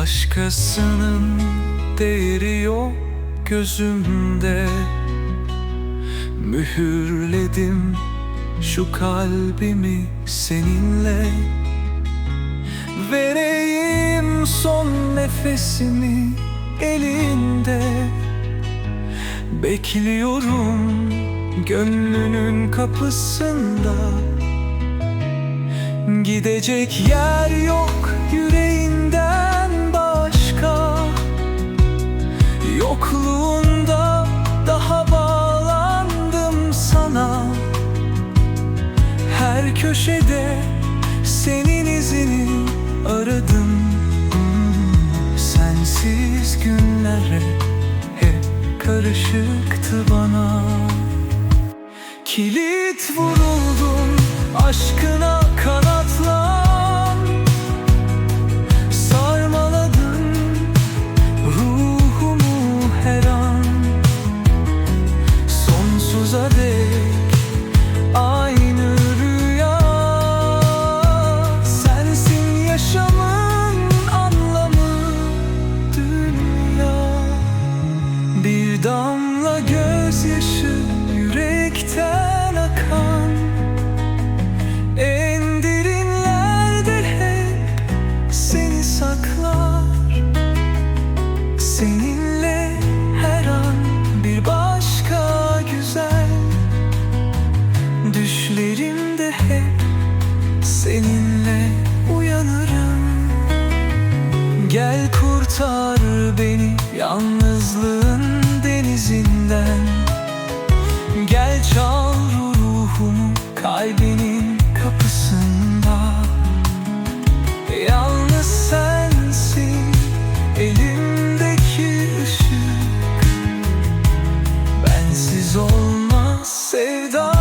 Başkasının değeri yok gözümde. Mühürledim şu kalbimi seninle. Vereyim son nefesimi elinde. Bekliyorum gönlünün kapısında. Gidecek yer yok köşede senin izini aradım. Sensiz günlere hep karışıktı bana. Kilit vuruldum aşkına damla gözyaşı yürekten akan En derinlerde hep seni saklar. Seninle her an bir başka güzel Düşlerimde hep seninle uyanırım. Gel kurtar beni yalnızlığın senden. Gel çal ruhumu kalbinin kapısında. Yalnız sensin elimdeki ışık. Bensiz olmaz sevdan